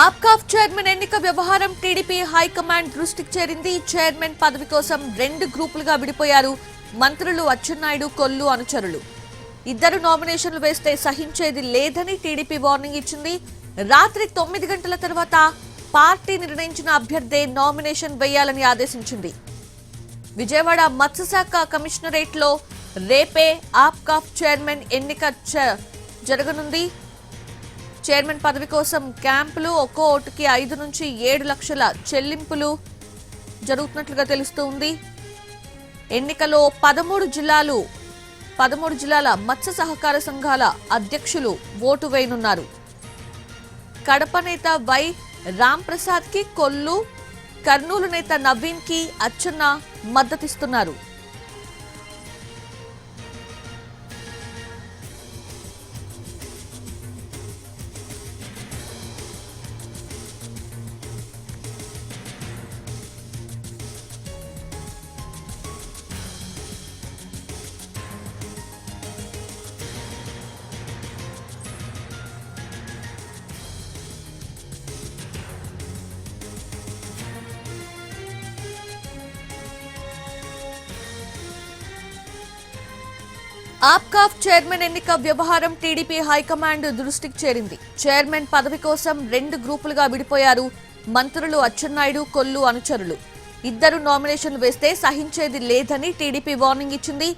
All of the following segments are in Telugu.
ఆప్కాఫ్ చైర్మన్ ఎన్నిక వ్యవహారం టీడీపీ హైకమాండ్ దృష్టికి చేరింది. చైర్మన్ పదవి కోసం రెండు గ్రూపులుగా విడిపోయారు. మంత్రులు అచ్చెన్నాయుడు కొల్లు అనుచరులు. ఇద్దరు నామినేషన్లు వేస్తే సహించేది లేదని టీడీపీ వార్నింగ్ ఇచ్చింది. రాత్రి తొమ్మిది గంటల తర్వాత పార్టీ నిర్ణయించిన అభ్యర్థే నామినేషన్ వేయాలని ఆదేశించింది. విజయవాడ మత్స్యశాఖ కమిషనరేట్లో రేపే ఆప్కాఫ్ చైర్మన్ ఎన్నిక జరగనుంది. చైర్మన్ పదవి కోసం క్యాంపులు ఒక్కో ఓటుకి ఐదు నుంచి ఏడు లక్షల చెల్లింపులు జరుగుతున్నట్లుగా తెలుస్తోంది. ఎన్నికలో పదమూడు జిల్లాలు పదమూడు జిల్లాల మత్స్య సహకార సంఘాల అధ్యక్షులు ఓటు వేయనున్నారు. కడప నేత వై రామ్కి కొల్లు కర్నూలు నేత నవీన్కి అచ్చెన్న మద్దతిస్తున్నారు. ఆప్కాఫ్ చైర్మన్ ఎన్నిక వ్యవహారం టీడీపీ హైకమాండ్ దృష్టికి చేరింది. చైర్మన్ పదవి కోసం రెండు గ్రూపులుగా విడిపోయారు మంత్రులు అచ్చెన్నాయుడు కొల్లు అనుచరులు. ఇద్దరు నామినేషన్లు వేస్తే సహించేది లేదని టీడీపీ వార్నింగ్ ఇచ్చింది.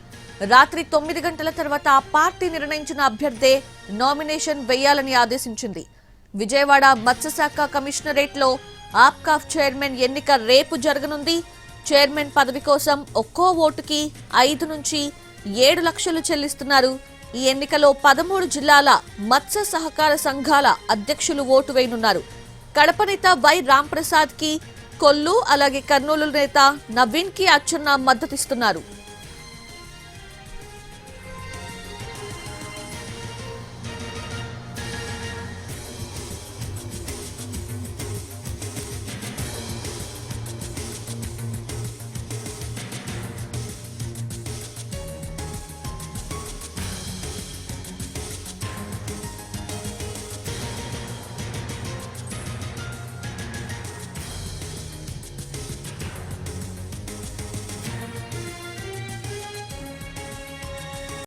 రాత్రి తొమ్మిది గంటల తర్వాత ఆ పార్టీ నిర్ణయించిన అభ్యర్థే నామినేషన్ వేయాలని ఆదేశించింది. విజయవాడ మత్స్యశాఖ కమిషనరేట్లో ఆప్కాఫ్ చైర్మన్ ఎన్నిక రేపు జరగనుంది. చైర్మన్ పదవి కోసం ఒక్కో ఓటుకి ఐదు నుంచి ఏడు లక్షలు చెల్లిస్తున్నారు. ఈ ఎన్నికలో పదమూడు జిల్లాల మత్స్య సహకార సంఘాల అధ్యక్షులు ఓటు వేయనున్నారు. కడప నేత వై రాంప్రసాద్కి కొల్లు అలాగే కర్నూలు నేత నవీన్కి అచ్చెన్న మద్దతిస్తున్నారు.